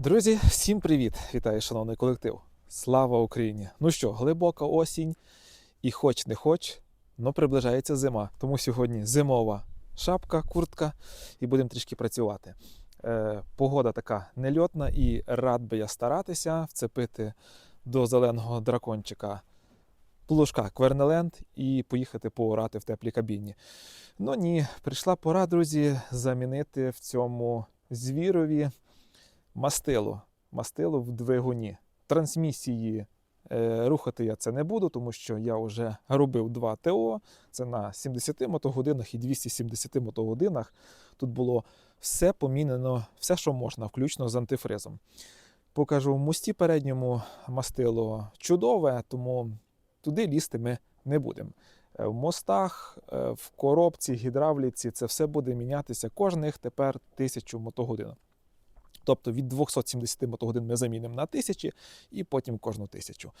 Друзі, всім привіт! Вітаю, шановний колектив! Слава Україні! Ну що, глибока осінь, і хоч не хоч, но приближається зима. Тому сьогодні зимова шапка, куртка, і будемо трішки працювати. Е, погода така нельотна, і рад би я старатися вцепити до зеленого дракончика плужка Квернеленд і поїхати поорати в теплій кабіні. Ну ні, прийшла пора, друзі, замінити в цьому звірові мастило. Мастило в двигуні. Трансмісії е, рухати я це не буду, тому що я вже робив два ТО. Це на 70 мотогодинах і 270 мотогодинах. Тут було все помінено, все, що можна, включно з антифризом. Покажу в мості передньому мастило чудове, тому туди лізти ми не будемо. Е, В мостах, е, в коробці, гідравліці це все буде мінятися кожних тепер тисячу мотогодин. Тобто від 270 мотогодин ми замінимо на 1000 і потім кожну тисячу.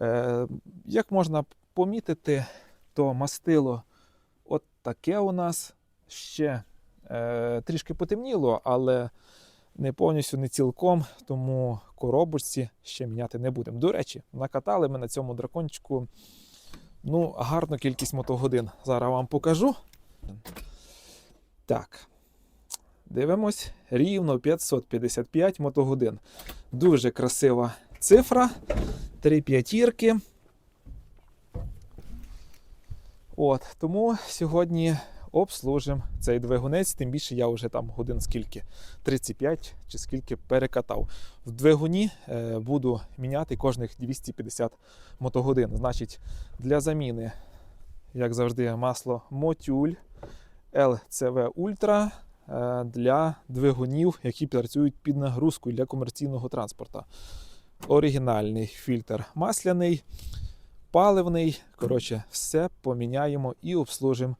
Е, як можна помітити, то мастило от таке у нас ще е, трішки потемніло, але не повністю не цілком, тому коробочці ще міняти не будемо. До речі, накатали ми на цьому дракончику ну, гарну кількість мотогодин. Зараз вам покажу. Так. Дивимось, рівно 555 мотогодин. Дуже красива цифра. Три п'ятірки. От, тому сьогодні обслужимо цей двигунець, тим більше я вже там годин скільки 35 чи скільки перекатав. В двигуні е, буду міняти кожних 250 мотогодин. Значить, для заміни, як завжди, масло Мотюль LCV е, для двигунів, які працюють під нагрузкою для комерційного транспорту. Оригінальний фільтр масляний, паливний. Коротше, все поміняємо і обслужимо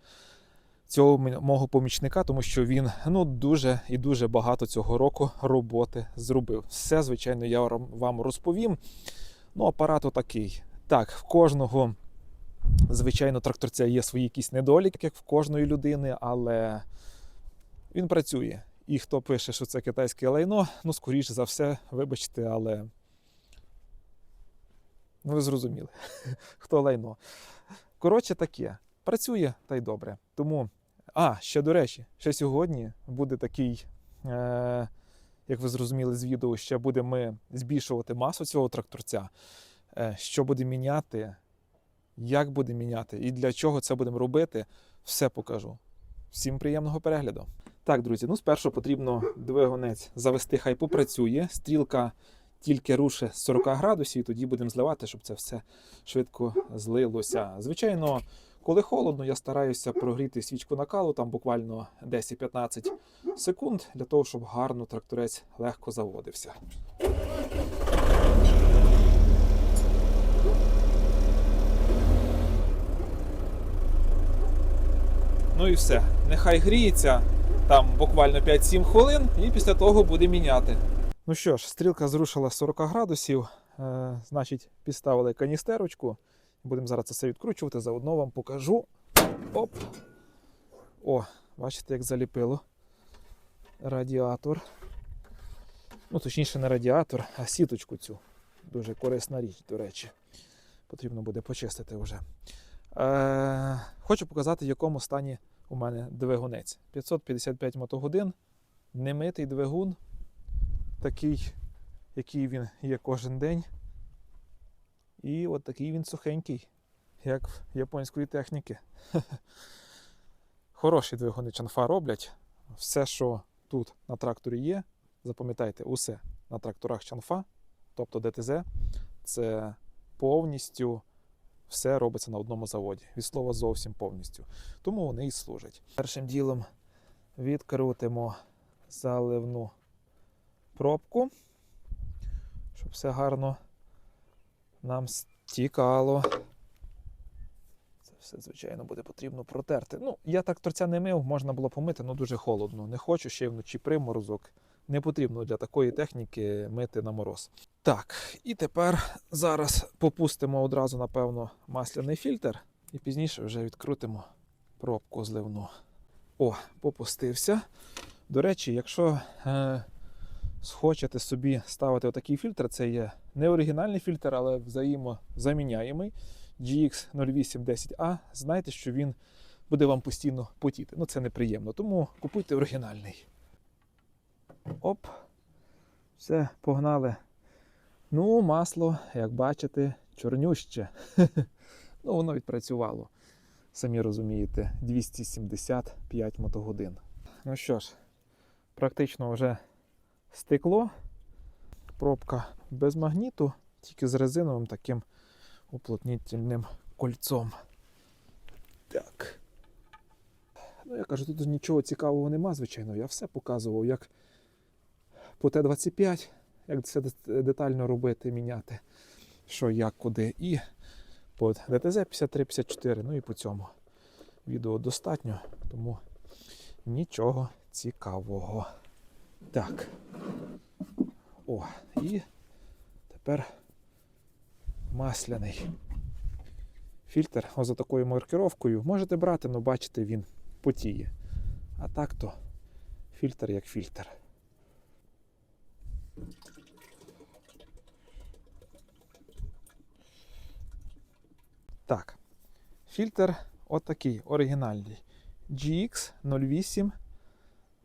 цього мого помічника, тому що він ну, дуже і дуже багато цього року роботи зробив. Все, звичайно, я вам розповім. Ну, апарат отакий. Так, в кожного, звичайно, тракторця є свої якісь недоліки, як в кожної людини, але він працює. І хто пише, що це китайське лайно, ну, скоріше за все, вибачте, але. Ну, ви зрозуміли, хто лайно. Коротше, таке. Працює та й добре. Тому. А, ще до речі, ще сьогодні буде такий, е, як ви зрозуміли з відео, ще будемо ми збільшувати масу цього тракторця. Е, що буде міняти, як буде міняти і для чого це будемо робити, все покажу. Всім приємного перегляду. Так, друзі, ну спершу потрібно двигунець завести, хай попрацює. Стрілка тільки руше з 40 градусів, і тоді будемо зливати, щоб це все швидко злилося. Звичайно, коли холодно, я стараюся прогріти свічку накалу, там буквально 10-15 секунд, для того, щоб гарно тракторець легко заводився. Ну і все. Нехай гріється там буквально 5-7 хвилин, і після того буде міняти. Ну що ж, стрілка зрушила 40 градусів, е, значить, підставили каністерочку. Будемо зараз це все відкручувати, заодно вам покажу. Оп! О, бачите, як заліпило радіатор. Ну, точніше, не радіатор, а сіточку цю. Дуже корисна річ, до речі. Потрібно буде почистити вже. Е, хочу показати, в якому стані у мене двигунець. 555 мотогодин, немитий двигун, такий, який він є кожен день. І от такий він сухенький, як в японської техніки. Хороші двигуни чанфа роблять. Все, що тут на тракторі є, запам'ятайте, усе на тракторах чанфа, тобто ДТЗ, це повністю все робиться на одному заводі. Від слова зовсім повністю. Тому вони і служать. Першим ділом відкрутимо заливну пробку, щоб все гарно нам стікало. Це все, звичайно, буде потрібно протерти. Ну, я тракторця не мив, можна було помити, але дуже холодно. Не хочу ще й вночі приморозок. Не потрібно для такої техніки мити на мороз. Так, і тепер зараз попустимо одразу, напевно, масляний фільтр і пізніше вже відкрутимо пробку зливну. О, попустився. До речі, якщо е, схочете собі ставити отакий фільтр, це є не оригінальний фільтр, але взаємозаміняємий GX0810A, знайте, що він буде вам постійно потіти. Ну, це неприємно. Тому купуйте оригінальний. Оп. Все, погнали. Ну, масло, як бачите, чорнюще. ну, воно відпрацювало. Самі розумієте, 275 мотогодин. Ну що ж, практично вже стекло. Пробка без магніту, тільки з резиновим таким уплотнітельним кольцом. Так. Ну, я кажу, тут нічого цікавого нема, звичайно. Я все показував, як по Т-25, як це детально робити, міняти, що, як, куди. І по ДТЗ 53-54, ну і по цьому відео достатньо, тому нічого цікавого. Так. О, і тепер масляний фільтр ось за такою маркировкою. Можете брати, але бачите, він потіє. А так то фільтр як фільтр. Так. Фільтр отакий оригінальний. GX08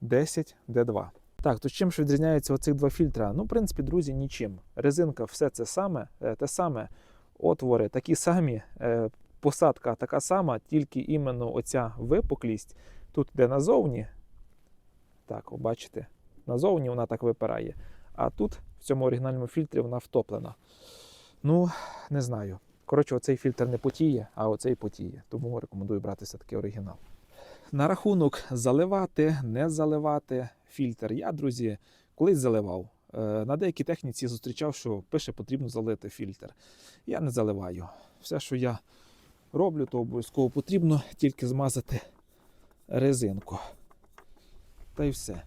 10D2. Так, то чим ж відрізняються оцих два фільтра? Ну, в принципі, друзі, нічим. Резинка, все це саме, е, те саме, отвори такі самі, е, посадка така сама, тільки іменно оця випуклість тут йде назовні. Так, бачите, назовні вона так випирає. А тут, в цьому оригінальному фільтрі, вона втоплена. Ну, не знаю. Коротше, оцей фільтр не потіє, а оцей потіє. Тому рекомендую брати все-таки оригінал. На рахунок заливати, не заливати фільтр. Я, друзі, колись заливав. Е, На деякій техніці зустрічав, що пише, потрібно залити фільтр. Я не заливаю. Все, що я роблю, то обов'язково потрібно тільки змазати резинку. Та й все.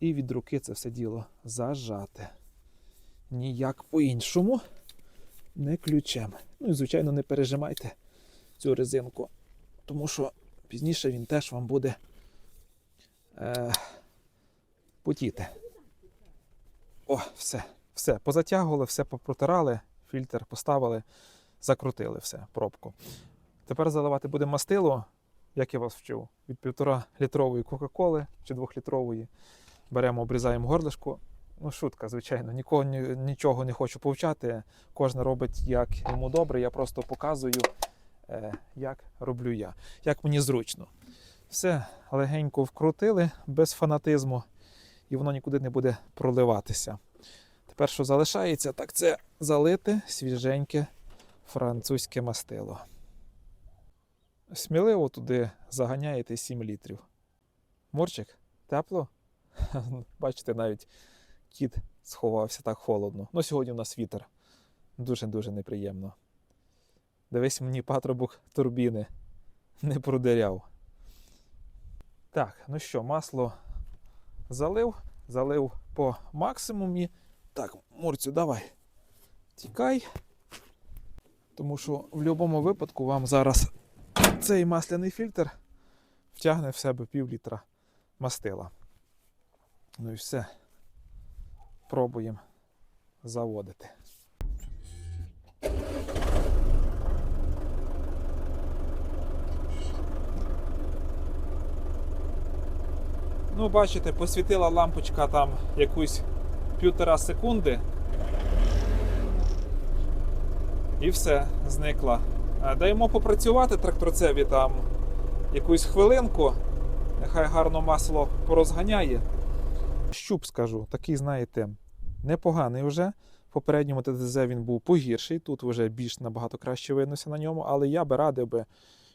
І від руки це все діло зажати. Ніяк по-іншому, не ключем. Ну і, звичайно, не пережимайте цю резинку, тому що пізніше він теж вам буде е, потіти. О, все, все. Позатягували, все попротирали, фільтр поставили, закрутили все, пробку. Тепер заливати будемо мастило, як я вас вчив, від півтора літрової Кока-Коли чи двохлітрової. Беремо, обрізаємо горлишко. Ну, шутка, звичайно, нікого нічого не хочу повчати. Кожен робить як йому добре. Я просто показую, е, як роблю я, як мені зручно. Все легенько вкрутили без фанатизму, і воно нікуди не буде проливатися. Тепер, що залишається, так це залити свіженьке французьке мастило. Сміливо туди заганяєте 7 літрів. Мурчик, тепло? Бачите, навіть кіт сховався так холодно. Ну, сьогодні у нас вітер. Дуже-дуже неприємно. Дивись мені патрубок турбіни не продиряв. Так, ну що, масло залив, залив по максимумі. Так, Мурцю, давай. Тікай. Тому що в будь-якому випадку вам зараз цей масляний фільтр втягне в себе пів літра мастила. Ну і все. Пробуємо заводити. Ну, бачите, посвітила лампочка там якусь півтора секунди. І все, зникла. Даємо попрацювати тракторцеві там якусь хвилинку. Нехай гарно масло порозганяє. Щуп скажу, такий, знаєте, непоганий вже. В попередньому ТДЗ він був погірший, тут вже більш набагато краще виднося на ньому, але я би радив би,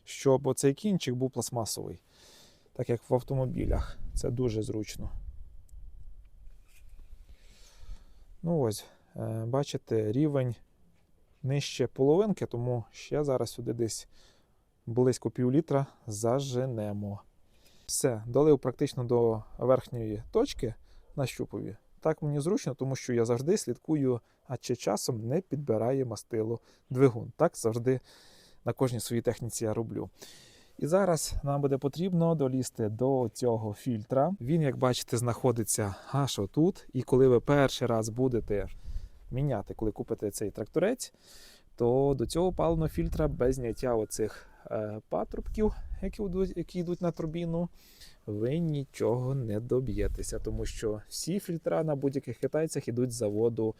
щоб оцей кінчик був пластмасовий, так як в автомобілях. Це дуже зручно. Ну ось, е, бачите, рівень нижче половинки, тому ще зараз сюди десь близько пів літра заженемо. Все, долив практично до верхньої точки на щупові. Так мені зручно, тому що я завжди слідкую, а чи часом не підбирає мастило двигун. Так завжди на кожній своїй техніці я роблю. І зараз нам буде потрібно долізти до цього фільтра. Він, як бачите, знаходиться аж отут. І коли ви перший раз будете міняти, коли купите цей тракторець, то до цього паливного фільтра без зняття оцих патрубків, які йдуть, які йдуть на турбіну, ви нічого не доб'єтеся, тому що всі фільтра на будь-яких китайцях йдуть з заводу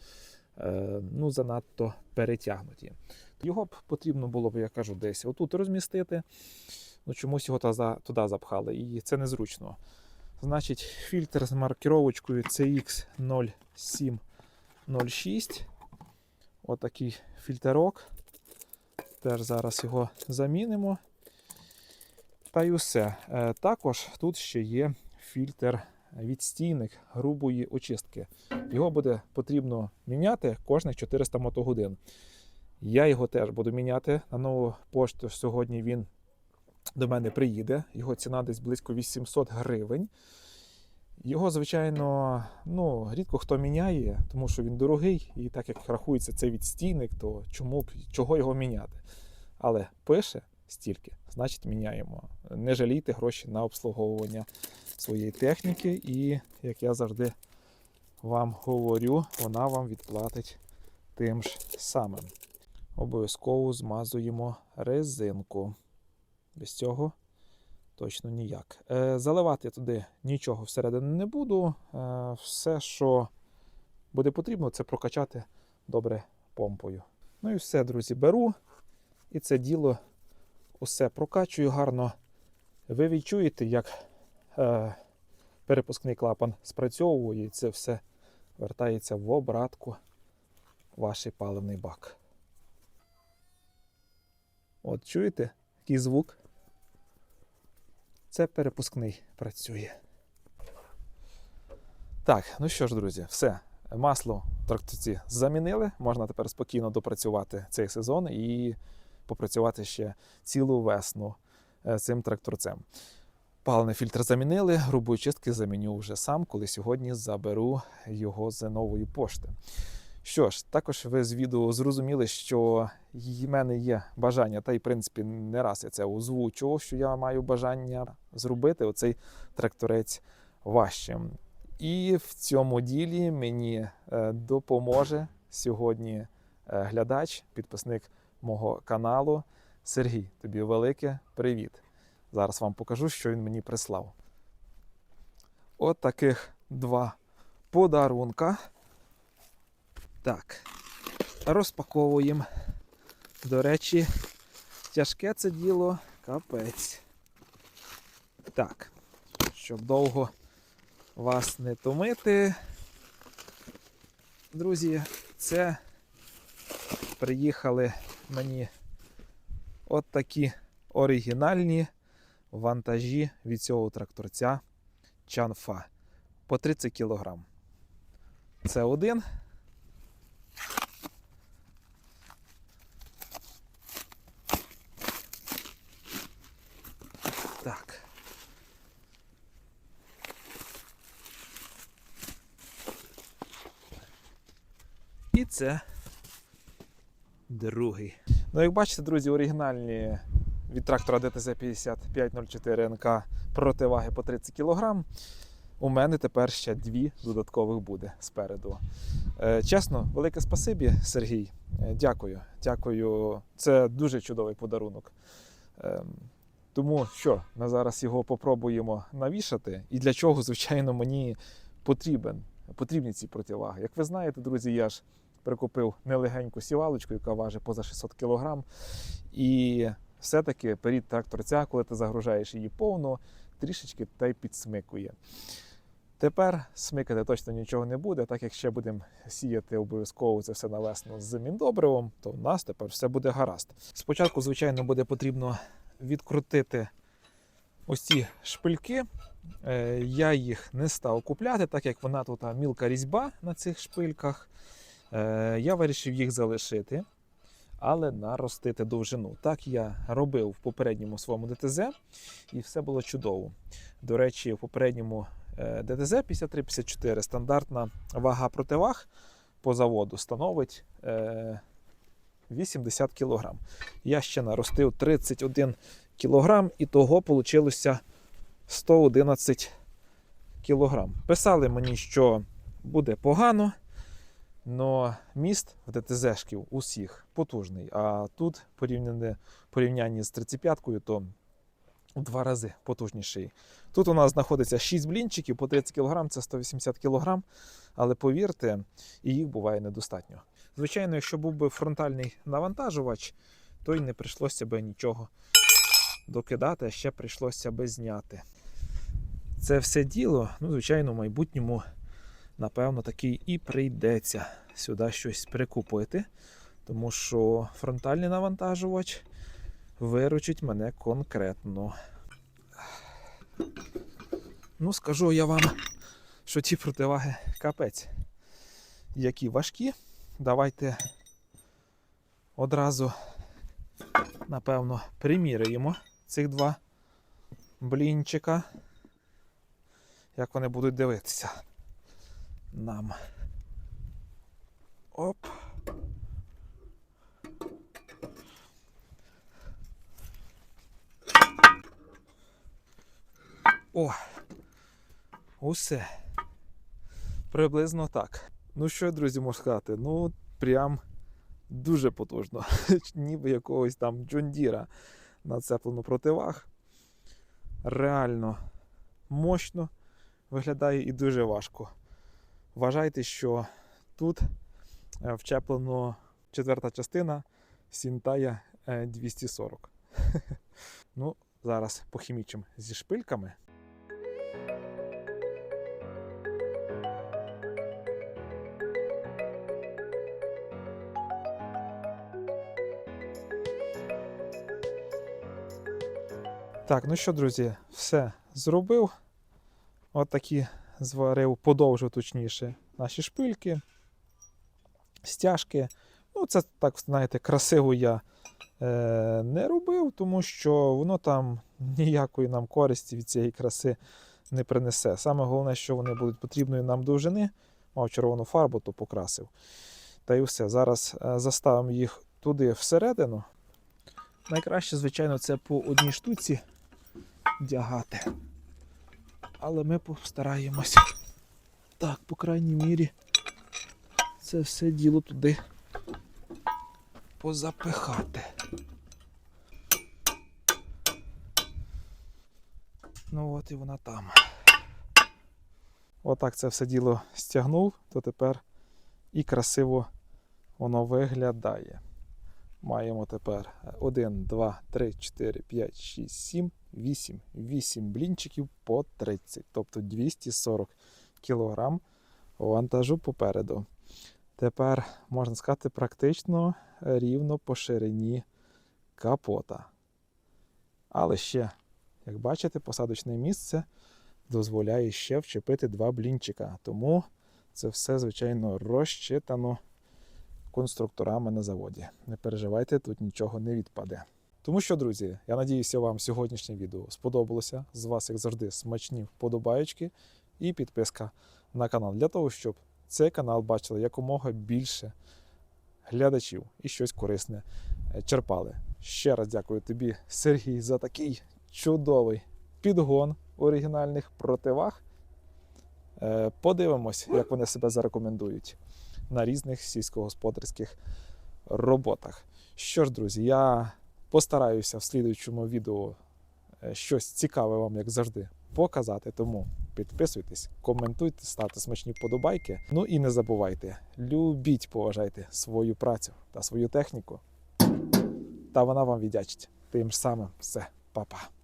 е, ну, занадто перетягнуті. Його б потрібно було б, я кажу, десь отут розмістити. Ну, чомусь його туди запхали, і це незручно. Значить, фільтр з маркіровочкою CX0706. Отакий фільтрок. Теж зараз його замінимо. Та й усе. Е, Також тут ще є фільтр відстійник грубої очистки. Його буде потрібно міняти кожних 400 мотогодин. Я його теж буду міняти на нову пошту. Сьогодні він до мене приїде. Його ціна десь близько 800 гривень. Його, звичайно, ну, рідко хто міняє, тому що він дорогий, і так як рахується цей відстійник, то чому б чого його міняти? Але пише стільки, значить міняємо. Не жалійте гроші на обслуговування своєї техніки, і як я завжди вам говорю, вона вам відплатить тим ж самим. Обов'язково змазуємо резинку. Без цього точно ніяк. Е, заливати туди нічого всередину не буду. Е, все, що буде потрібно, це прокачати добре помпою. Ну і все, друзі, беру. І це діло усе прокачую гарно. Ви відчуєте, як е, перепускний клапан спрацьовує, і це все вертається в обратку ваш паливний бак. От чуєте, який звук? Це перепускний працює. Так, ну що ж, друзі, все. Масло тракторці замінили. Можна тепер спокійно допрацювати цей сезон і попрацювати ще цілу весну е, цим тракторцем. Паливний фільтр замінили, грубої чистки заміню вже сам, коли сьогодні заберу його з нової пошти. Що ж, також ви з відео зрозуміли, що в мене є бажання, та й в принципі не раз я це озвучував, що я маю бажання зробити оцей тракторець важчим. І в цьому ділі мені е, допоможе сьогодні е, глядач, підписник мого каналу. Сергій, тобі велике привіт. Зараз вам покажу, що він мені прислав. От таких два подарунка. Так, розпаковуємо. До речі, тяжке це діло капець. Так, щоб довго вас не томити. Друзі, це приїхали мені от такі оригінальні вантажі від цього тракторця Чанфа по 30 кг. Це один. Так. І це другий. Ну, як бачите, друзі, оригінальні від трактора ДТЗ 5504 НК противаги по 30 кг. У мене тепер ще дві додаткових буде спереду. Е, чесно, велике спасибі, Сергій. Е, Дякую. Дякую. Це дуже чудовий подарунок. Ем, Тому що ми зараз його попробуємо навішати. І для чого, звичайно, мені потрібен, потрібні ці противаги. Як ви знаєте, друзі, я ж прикупив нелегеньку сівалочку, яка важить поза 600 кг. І все-таки перед тракторця, коли ти загружаєш її повну, трішечки та й підсмикує. Тепер смикати точно нічого не буде, так як ще будемо сіяти обов'язково це все на весну з міндобривом, то в нас тепер все буде гаразд. Спочатку, звичайно, буде потрібно відкрутити ось ці шпильки. Е, Я їх не став купляти, так як вона тут мілка різьба на цих шпильках. Е, Я вирішив їх залишити, але наростити довжину. Так я робив в попередньому своєму ДТЗ, і все було чудово. До речі, в попередньому е, ДТЗ 5354 стандартна вага противаг по заводу становить е, 80 кг. Я ще наростив 31 кг, і того вийшло 111 кг. Писали мені, що буде погано, але міст ДТЗ-шків усіх потужний. А тут порівняне, порівнянні з 35-кою, то в два рази потужніший. Тут у нас знаходиться 6 блінчиків по 30 кг, це 180 кг, але повірте, і їх буває недостатньо. Звичайно, якщо був би фронтальний навантажувач, то й не прийшлося би нічого докидати, а ще прийшлося би зняти. Це все діло, ну, звичайно, в майбутньому, напевно, таки і прийдеться сюди щось прикупити, тому що фронтальний навантажувач виручить мене конкретно. Ну, скажу я вам, що ті противаги капець, які важкі. Давайте одразу, напевно, приміряємо цих два блінчика. Як вони будуть дивитися нам. Оп. О, усе. Приблизно так. Ну що, друзі, можу сказати? Ну, прям дуже потужно. Ніби якогось там Джондіра нацеплено противаг. Реально мощно виглядає і дуже важко. Вважайте, що тут е, вчеплено четверта частина Сінтая е, 240. Ну, зараз похімічимо зі шпильками. Так, ну що, друзі, все зробив. От такі зварив, подовжив точніше наші шпильки, стяжки. Ну, це так, знаєте, красиво я е, не робив, тому що воно там ніякої нам користі від цієї краси не принесе. Саме головне, що вони будуть потрібної нам довжини. Мав червону фарбу, то покрасив. Та й все. Зараз е, заставимо їх туди всередину. Найкраще, звичайно, це по одній штуці вдягати. Але ми постараємося так, по крайній мірі, це все діло туди позапихати. Ну от і вона там. Отак це все діло стягнув, то тепер і красиво воно виглядає. Маємо тепер 1, 2, 3, 4, 5, 6, 7, 8. 8 блінчиків по 30, тобто 240 кг вантажу попереду. Тепер, можна сказати, практично рівно по ширині капота. Але ще, як бачите, посадочне місце дозволяє ще вчепити два блінчика. Тому це все, звичайно, розчитано конструкторами на заводі. Не переживайте, тут нічого не відпаде. Тому що, друзі, я надіюся, вам сьогоднішнє відео сподобалося. З вас, як завжди, смачні вподобаючки і підписка на канал для того, щоб цей канал бачили якомога більше глядачів і щось корисне е, черпали. Ще раз дякую тобі, Сергій, за такий чудовий підгон оригінальних противаг. Е, Подивимось, як вони себе зарекомендують на різних сільськогосподарських роботах. Що ж, друзі, я постараюся в слідуючому відео е, щось цікаве вам, як завжди, показати. Тому підписуйтесь, коментуйте, ставте смачні вподобайки. Ну і не забувайте, любіть, поважайте свою працю та свою техніку. Та вона вам віддячить. Тим самим все, па-па.